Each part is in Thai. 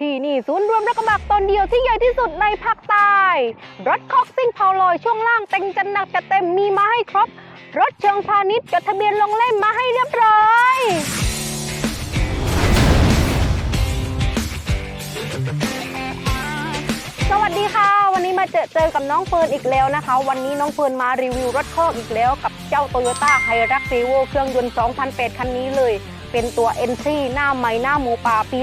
ที่นี่ศูนย์รวมรถกระบะตนเดียวที่ใหญ่ที่สุดในภาคใต้ รถคอกซิ่งเผาลอยช่วงล่างแต่งจันหนักจะเต็มมีมาให้ครบ รถเชิงพาณิชย์จดทะเบียนลงเล่มมาให้เรียบร้อยสวัสดีค่ะ วันนี้มาเจอเจอกับน้องเฟิร์นอีกแล้วนะคะ วันนี้น้องเฟิร์นมารีวิวรถคอกอีกแล้ว กับเจ้า Toyota h i r u x r e v o เครื่องยนต์ 2008 คันนี้เลย เป็นตัว n อหน้าใหม่หน้าหมูป่าปี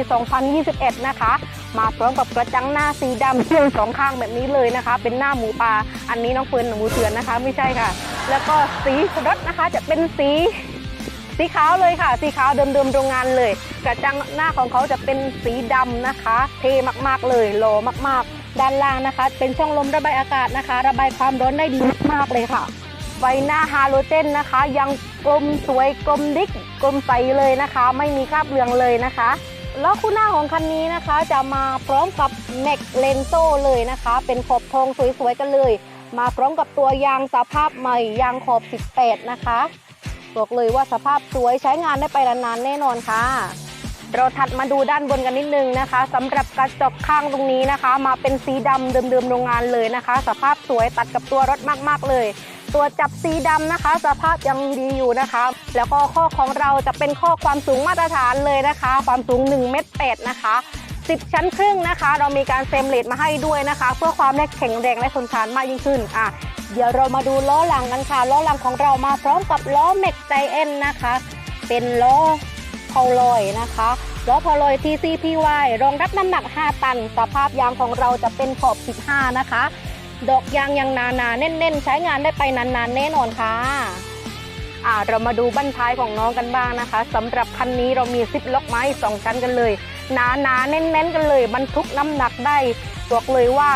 2021 นะคะ มาพร้อมกับกระจังหน้าสีดำเชื่องสองข้างแบบนี้เลยนะคะ เป็นหน้าหมูป่าอันนี้น้องเฟิร์นหนูเถือนนะคะ ไม่ใช่ค่ะ แล้วก็สีรถนะคะจะเป็นสีสีขาวเลยค่ะ สีขาวเดิมๆโรงงานเลย กระจังหน้าของเขาจะเป็นสีดำนะคะ เทมากๆเลยหล่มากๆ ด้านล่างนะคะ เป็นช่องลมระบายอากาศนะคะ ระบายความร้อนได้ดีมากๆเลยค่ะ ไฟหน้าฮาโลเจนนะคะ ยังกลมสวยกลมดิกกลมใสเลยนะคะ ไม่มีคราบเลืองเลยนะคะล้อคู่หน้าของคันนี้นะคะจะมาพร้อมกับแม็กเลนโซเลยนะคะ เป็นขอบทองสวยๆกันเลย มาพร้อมกับตัวยางสภาพใหม่ยางขอบ 18 นะคะบอกเลยว่าสภาพสวยใช้งานได้ไปนานๆแน่นอนค่ะ เราถัดมาดูด้านบนกันนิดนึงนะคะสำหรับกระจกข้างตรงนี้นะคะ มาเป็นสีดำเดิมๆโรงงานเลยนะคะ สภาพสวยตัดกับตัวรถมากๆเลย ตัวจับสีดำนะคะ สภาพยังดีอยู่นะคะ แล้วก็ข้อของเราจะเป็นข้อความสูงมาตรฐานเลยนะคะ ความสูง1เมตร8นะคะ 10 ชั้นครึ่งนะคะ เรามีการเซมเลตมาให้ด้วยนะคะ เพื่อความแข็งแรงและทนทานมากยิ่งขึ้นอะเดี๋ยวเรามาดูล้อหลังกันค่ะล้อหลังของเรามาพร้อมกับล้อเม็กไจเอ็นนะคะ เป็นล้อพาลอยนะคะล้อพาลอย TCPY รองรับน้ำหนัก 5 ตัน สภาพยางของเราจะเป็นขอบ 15 นะคะ ดอกยางยังหนาแน่น ๆ ใช้งานได้ไปนานๆ แน่นอนค่ะอ่าเรามาดูบั้นท้ายของน้องกันบ้างนะคะสำหรับคันนี้เรามีซิปล็อกไม้สองชั้นกันเลยหนาๆแน่น ๆ กันเลยบรรทุกน้ำหนักได้บอกเลยว่า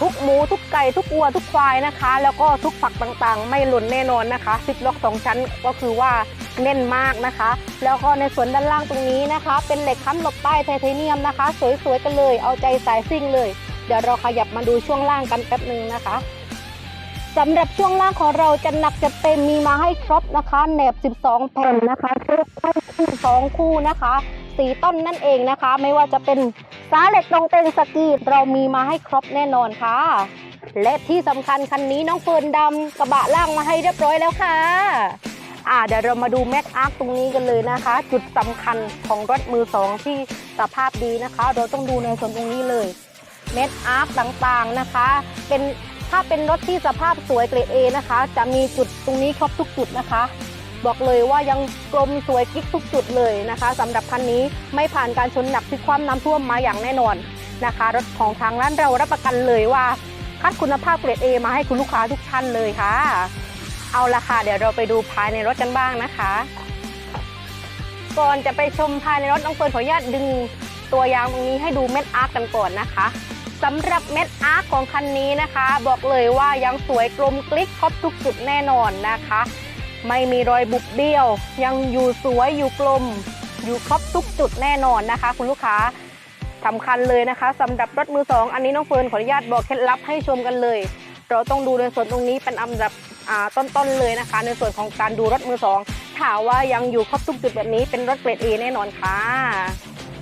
ทุกหมูทุกไก่ทุกวัวทุกควายนะคะ แล้วก็ทุกฝักต่างๆ ไม่หล่นแน่นอนนะคะซิปล็อกสองชั้นก็คือว่าแน่นมากนะคะ แล้วก็ในส่วนด้านล่างตรงนี้นะคะ เป็นเหล็กค้ำหลบใต้ไทเทเนียมนะคะ สวยๆกันเลย เอาใจสายซิ่งเลย เดี๋ยวเราขยับมาดูช่วงล่างกันแป๊บหนึ่งนะคะสำหรับช่วงล่างของเราจะหนักจะเต็มมีมาให้ครบนะคะแหนบ 12 แผ่นนะคะชุดคู่สองคู่นะคะสีต้นนั่นเองนะคะ ไม่ว่าจะเป็นสาเหล็กตรงเต็งสกีเรามีมาให้ครบแน่นอนค่ะ และที่สำคัญคันนี้น้องเฟิร์นดำกระบะล่างมาให้เรียบร้อยแล้วค่ะอ่าเดี๋ยวเรามาดูแม็กอาร์คตรงนี้กันเลยนะคะ จุดสำคัญของรถมือสองที่สภาพดีนะคะ เราต้องดูในส่วนตรงนี้เลย เม็ดอาร์คต่างๆนะคะ เป็นถ้าเป็นรถที่สภาพสวยเกรด A นะคะ จะมีจุดตรงนี้ครบทุกจุดนะคะ บอกเลยว่ายังกลมสวยกิ๊กทุกจุดเลยนะคะสำหรับคันนี้ไม่ผ่านการชนหนักพลิกคว่ำน้ำท่วมมาอย่างแน่นอนนะคะ รถของทางร้านเรารับประกันเลยว่าคัดคุณภาพเกรด A มาให้คุณลูกค้าทุกท่านเลยค่ะ เอาละค่ะ เดี๋ยวเราไปดูภายในรถกันบ้างนะคะ ก่อนจะไปชมภายในรถน้องเฟิร์นขออนุญาตดึงตัวยางตรงนี้ให้ดูเม็ดอาร์คกันก่อนนะคะ สำหรับเม็ดอาร์คของคันนี้นะคะ บอกเลยว่ายังสวยกลมกลิกครบทุกจุดแน่นอนนะคะ ไม่มีรอยบุบเบี้ยว ยังอยู่สวยอยู่กลม อยู่ครบทุกจุดแน่นอนนะคะ คุณลูกค้าสำคัญเลยนะคะสำหรับรถมือสองอันนี้น้องเฟิร์นขออนุญาตบอกเคล็ดลับให้ชมกันเลย เราต้องดูในส่วนตรงนี้เป็นอันดับต้นๆเลยนะคะ ในส่วนของการดูรถมือสองถามว่ายังอยู่ครบทุกจุดแบบนี้เป็นรถเกรด A แน่นอนค่ะ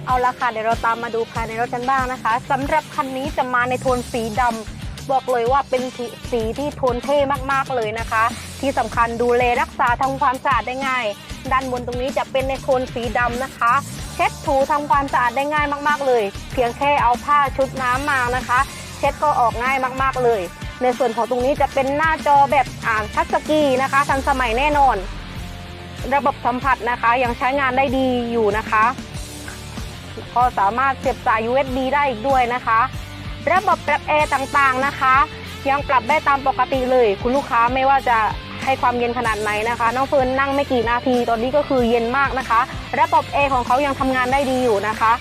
เอาละค่ะเดี๋ยวเราตามมาดูภายในรถกันบ้างนะคะสำหรับคันนี้จะมาในโทนสีดำบอกเลยว่าเป็นสีสีที่โทนเท่มากๆเลยนะคะ ที่สำคัญดูแลรักษาทำความสะอาดได้ง่าย ด้านบนตรงนี้จะเป็นในโทนสีดำนะคะ เช็ดถูทำความสะอาดได้ง่ายมากๆเลย เพียงแค่เอาผ้าชุบน้ำมานะคะ เช็ดก็ออกง่ายมากๆเลย ในส่วนของตรงนี้จะเป็นหน้าจอแบบอ่านทัชสกีนนะคะทันสมัยแน่นอน ระบบสัมผัสนะคะยังใช้งานได้ดีอยู่นะคะ ก็สามารถเสียบสาย USB ได้อีกด้วยนะคะ ระบบปรับแอร์ต่างๆนะคะ ยังปรับได้ตามปกติเลย คุณลูกค้าไม่ว่าจะให้ความเย็นขนาดไหนนะคะ น้องเฟิร์นนั่งไม่กี่นาทีตอนนี้ก็คือเย็นมากนะคะ ระบบแอร์ของเขายังทำงานได้ดีอยู่นะคะ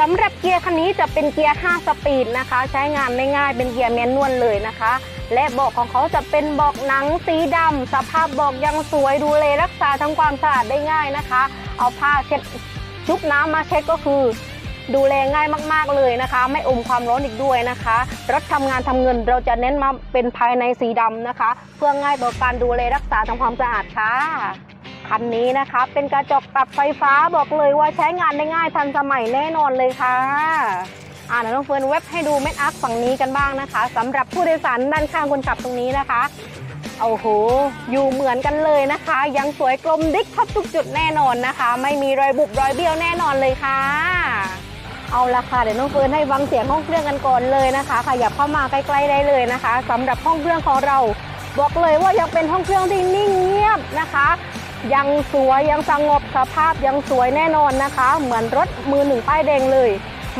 สำหรับเกียร์คันนี้จะเป็นเกียร์ 5 สปีดนะคะ ใช้งานได้ง่ายเป็นเกียร์แมนนวลเลยนะคะ และเบาะของเขาจะเป็นเบาะหนังสีดำสภาพเบาะยังสวยดูแลรักษาทำความสะอาดได้ง่ายนะคะ เอาผ้าเช็ด ชุบน้ำมาเช็ดก็คือ ดูแลง่ายมากๆเลยนะคะ ไม่อมความร้อนอีกด้วยนะคะรถทำงานทำเงินเราจะเน้นมาเป็นภายในสีดำนะคะ เพื่อง่ายต่อการดูแลรักษาทำความสะอาดค่ะคันนี้นะคะเป็นกระจกปรับไฟฟ้าบอกเลยว่าใช้งานได้ง่ายทันสมัยแน่นอนเลยค่ะอ่าน้องเฟิร์นเว็บให้ดูเม็ดอาร์คฝั่งนี้กันบ้างนะคะสำหรับผู้โดยสารด้านข้างคนขับตรงนี้นะคะ โอ้โห อยู่เหมือนกันเลยนะคะ ยังสวยกลมดิ๊กครบทุกจุดแน่นอนนะคะ ไม่มีรอยบุบรอยเบี้ยวแน่นอนเลยค่ะ เอาละค่ะเดี๋ยวน้องเฟิร์นให้ฟังเสียงห้องเครื่องกันก่อนเลยนะคะขยับเข้ามาใกล้ๆได้เลยนะคะสำหรับห้องเครื่องของเรา บอกเลยว่ายังเป็นห้องเครื่องที่นิ่งเงียบนะคะยังสวยยังสงบสภาพยังสวยแน่นอนนะคะ เหมือนรถมือหนึ่งป้ายแดงเลย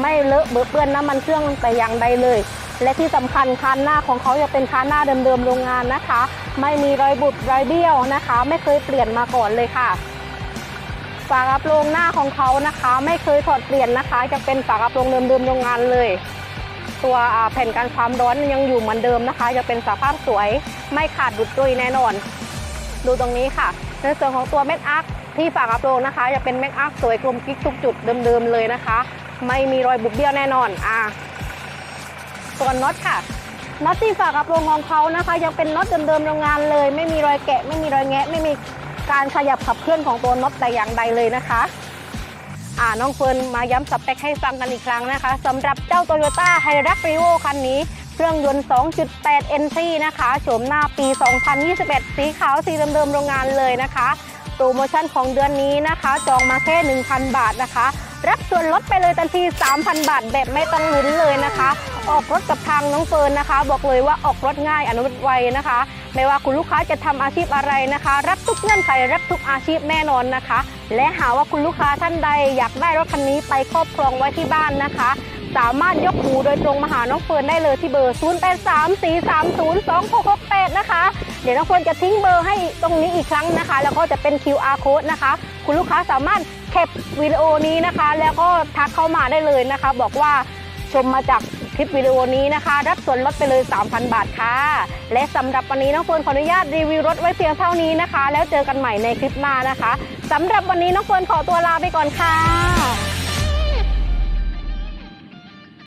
ไม่เลอะเบอเปื้อนน้ำมันเครื่องแต่อย่างใดเลย และที่สำคัญคันหน้าของเขาจะเป็นคันหน้าเดิมๆโรงงานนะคะ ไม่มีรอยบุบรอยเบี้ยวนะคะ ไม่เคยเปลี่ยนมาก่อนเลยค่ะฝากระโปรงหน้าของเขานะคะ ไม่เคยถอดเปลี่ยนนะคะ จะเป็นฝากระโปรงเดิมๆโรงงานเลย ตัวแผ่นกันความร้อนยังอยู่เหมือนเดิมนะคะ จะเป็นสภาพสวยไม่ขาดดุดดุยแน่นอน ดูตรงนี้ค่ะ ในส่วนของตัวเม็ดอาร์คที่ฝากระโปรงนะคะ จะเป็นเม็ดอาร์คสวยกลมกิ๊กทุกจุดเดิมๆเลยนะคะ ไม่มีรอยบุบเบี้ยวแน่นอนอ่าส่วนน็อตค่ะ น็อตที่ฝากระโปรงของเขานะคะ ยังเป็นน็อตเดิมๆโรงงานเลย ไม่มีรอยแกะ ไม่มีรอยแงะ ไม่มีการขยับขับเคลื่อนของตัวน็อตแต่อย่างใดเลยนะคะอ่าน้องเฟิร์นมาย้ำสเปคให้ฟังกันอีกครั้งนะคะสำหรับเจ้า Toyota h i r u x r e v o คันนี้ เครื่องยนต์ 2.8 NC นะคะโฉมหน้าปี 2021 สีขาวสีเดิมๆโรงงานเลยนะคะ โปรโมชั่นของเดือนนี้นะคะ จองมาแค่ 1,000 บาทนะคะ รับส่วนลดไปเลยทันที 3,000 บาทแบบไม่ต้องลุ้นเลยนะคะ ออกรถกับทางน้องเฟิร์นนะคะ บอกเลยว่าออกรถง่ายอนุมัติไวนะคะ ไม่ว่าคุณลูกค้าจะทำอาชีพอะไรนะคะ รับทุกเงื่อนไขรับทุกอาชีพแน่นอนนะคะ และหาว่าคุณลูกค้าท่านใดอยากได้รถคันนี้ไปครอบครองไว้ที่บ้านนะคะสามารถยกหูโดยตรงมาหาน้องเฟิร์นได้เลยที่เบอร์ 0834302668 นะคะ เดี๋ยวน้องเฟิร์นจะทิ้งเบอร์ให้ตรงนี้อีกครั้งนะคะ แล้วก็จะเป็น QR code นะคะ คุณลูกค้าสามารถ แคปวิดีโอนี้นะคะ แล้วก็ทักเข้ามาได้เลยนะคะ บอกว่าชมมาจากคลิปวิดีโอนี้นะคะ รับส่วนลดไปเลย 3,000 บาทค่ะ และสำหรับวันนี้น้องเฟิร์นขออนุญาตรีวิวรถไว้เพียงเท่านี้นะคะ แล้วเจอกันใหม่ในคลิปหน้านะคะสำหรับวันนี้น้องเฟิร์นขอตัวลาไปก่อนค่ะ